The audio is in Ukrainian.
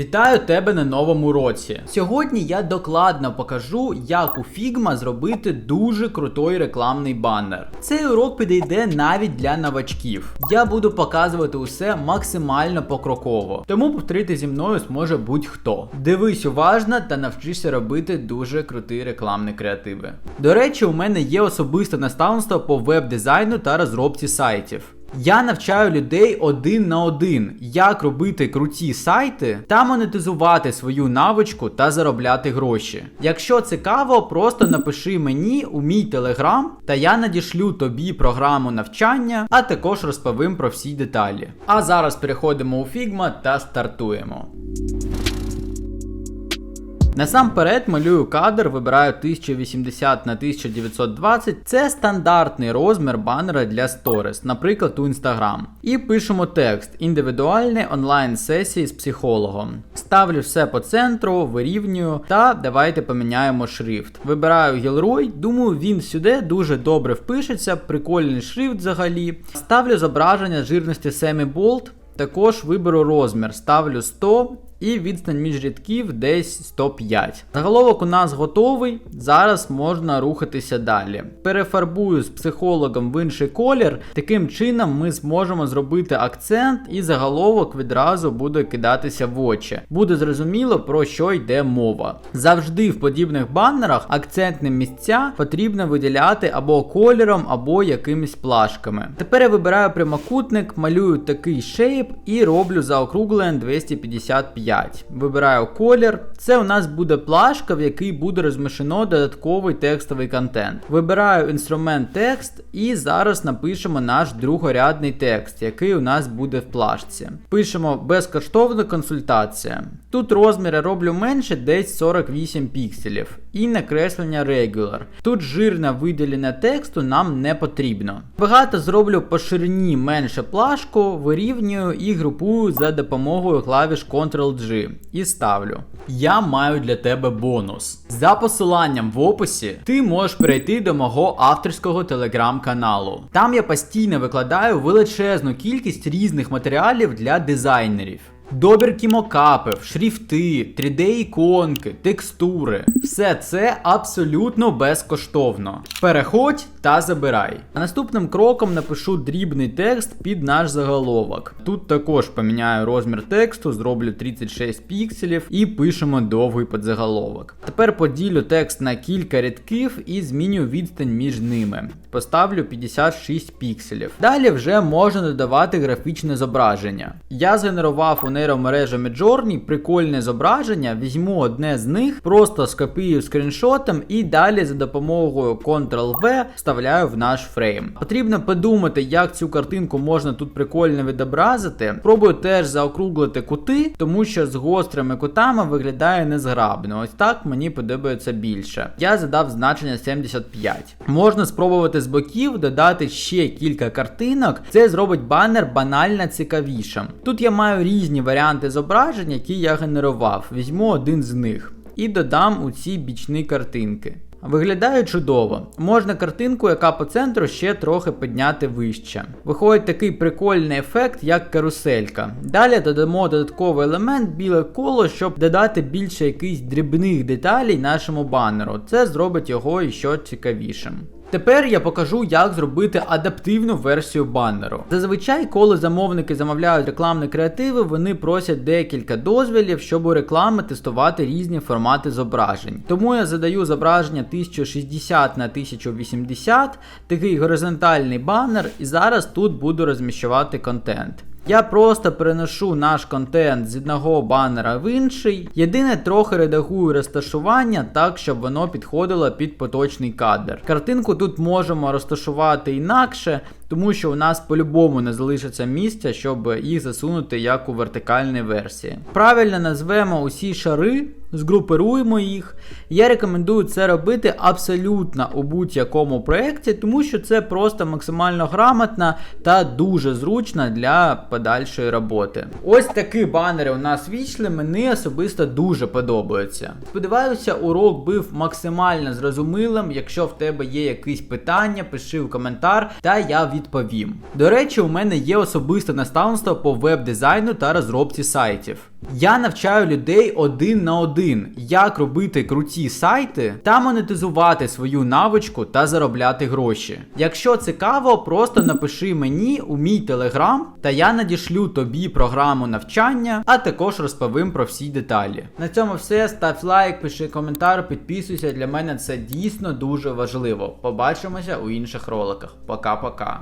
Вітаю тебе на новому році. Сьогодні я докладно покажу, як у Figma зробити дуже крутой рекламний банер. Цей урок підійде навіть для новачків. Я буду показувати усе максимально покроково, тому повторити зі мною зможе будь-хто. Дивись уважно та навчишся робити дуже крутий рекламний креативи. До речі, у мене є особисте наставництво по веб-дизайну та розробці сайтів. Я навчаю людей один на один, як робити круті сайти та монетизувати свою навичку та заробляти гроші. Якщо цікаво, просто напиши мені у мій телеграм, та я надішлю тобі програму навчання, а також розповім про всі деталі. А зараз переходимо у Figma та стартуємо. Насамперед малюю кадр, вибираю 1080 на 1920. Це стандартний розмір банера для сторіс, наприклад, у Instagram. І пишемо текст індивідуальні онлайн сесії з психологом. Ставлю все по центру, вирівнюю та давайте поміняємо шрифт. Вибираю Gilroy, думаю, він сюди дуже добре впишеться, прикольний шрифт взагалі. Ставлю зображення жирності Semi Bold, також виберу розмір, ставлю 100 і відстань між рядків десь 105. Заголовок у нас готовий. Зараз можна рухатися далі. Перефарбую з психологом в інший колір. Таким чином ми зможемо зробити акцент, і заголовок відразу буде кидатися в очі. Буде зрозуміло, про що йде мова. Завжди в подібних банерах акцентні місця потрібно виділяти або кольором, або якимись плашками. Тепер я вибираю прямокутник, малюю такий шейп і роблю заокруглення 255. 5. Вибираю колір. Це у нас буде плашка, в якій буде розміщено додатковий текстовий контент. Вибираю інструмент текст і зараз напишемо наш другорядний текст, який у нас буде в плашці. Пишемо безкоштовна консультація. Тут розміри роблю менше, десь 48 пікселів. І накреслення regular. Тут жирне виділення тексту нам не потрібно. Багато зроблю по ширині менше плашку, вирівнюю і групую за допомогою клавіш Ctrl G і ставлю. Я маю для тебе бонус. За посиланням в описі ти можеш перейти до мого авторського телеграм-каналу. Там я постійно викладаю величезну кількість різних матеріалів для дизайнерів. Добірки мокапів, шрифти, 3D-іконки, текстури. Все це абсолютно безкоштовно. Переходь та забирай. А наступним кроком напишу дрібний текст під наш заголовок. Тут також поміняю розмір тексту, зроблю 36 пікселів і пишемо довгий подзаголовок. Тепер поділю текст на кілька рядків і зміню відстань між ними. Поставлю 56 пікселів. Далі вже можна додавати графічне зображення. Я згенерував у нейромережі Midjourney прикольне зображення, візьму одне з них, просто скопію скріншотом і далі за допомогою Ctrl-V вставляю в наш фрейм. Потрібно подумати, як цю картинку можна тут прикольно відобразити. Пробую теж заокруглити кути, тому що з гострими кутами виглядає незграбно. Ось так мені подобається більше. Я задав значення 75. Можна спробувати з боків додати ще кілька картинок. Це зробить банер банально цікавішим. Тут я маю різні варіанти зображень, які я генерував. Візьму один з них і додам у ці бічні картинки. Виглядає чудово. Можна картинку, яка по центру ще трохи підняти вище. Виходить такий прикольний ефект, як каруселька. Далі додамо додатковий елемент біле коло, щоб додати більше якихось дрібних деталей нашому банеру. Це зробить його іще цікавішим. Тепер я покажу, як зробити адаптивну версію баннеру. Зазвичай, коли замовники замовляють рекламні креативи, вони просять декілька дозвілів, щоб у реклами тестувати різні формати зображень. Тому я задаю зображення 1060 на 1080, такий горизонтальний банер, і зараз тут буду розміщувати контент. Я просто переношу наш контент з одного банера в інший. Єдине трохи редагую розташування так, щоб воно підходило під поточний кадр. Картинку тут можемо розташувати інакше, тому що у нас по-любому не залишиться місця, щоб їх засунути як у вертикальній версії. Правильно назвемо усі шари, згрупируємо їх. Я рекомендую це робити абсолютно у будь-якому проєкті, тому що це просто максимально грамотно та дуже зручно для подальшої роботи. Ось такі банери у нас війшли, мені особисто дуже подобаються. Сподіваюся, урок був максимально зрозумілим. Якщо в тебе є якісь питання, пиши в коментар, та я відповім. До речі, у мене є особисте наставництво по веб-дизайну та розробці сайтів. Я навчаю людей один на один, як робити круті сайти та монетизувати свою навичку та заробляти гроші. Якщо цікаво, просто напиши мені у мій телеграм, та я надішлю тобі програму навчання, а також розповім про всі деталі. На цьому все. Став лайк, пиши коментар, підписуйся. Для мене це дійсно дуже важливо. Побачимося у інших роликах. Пока-пока.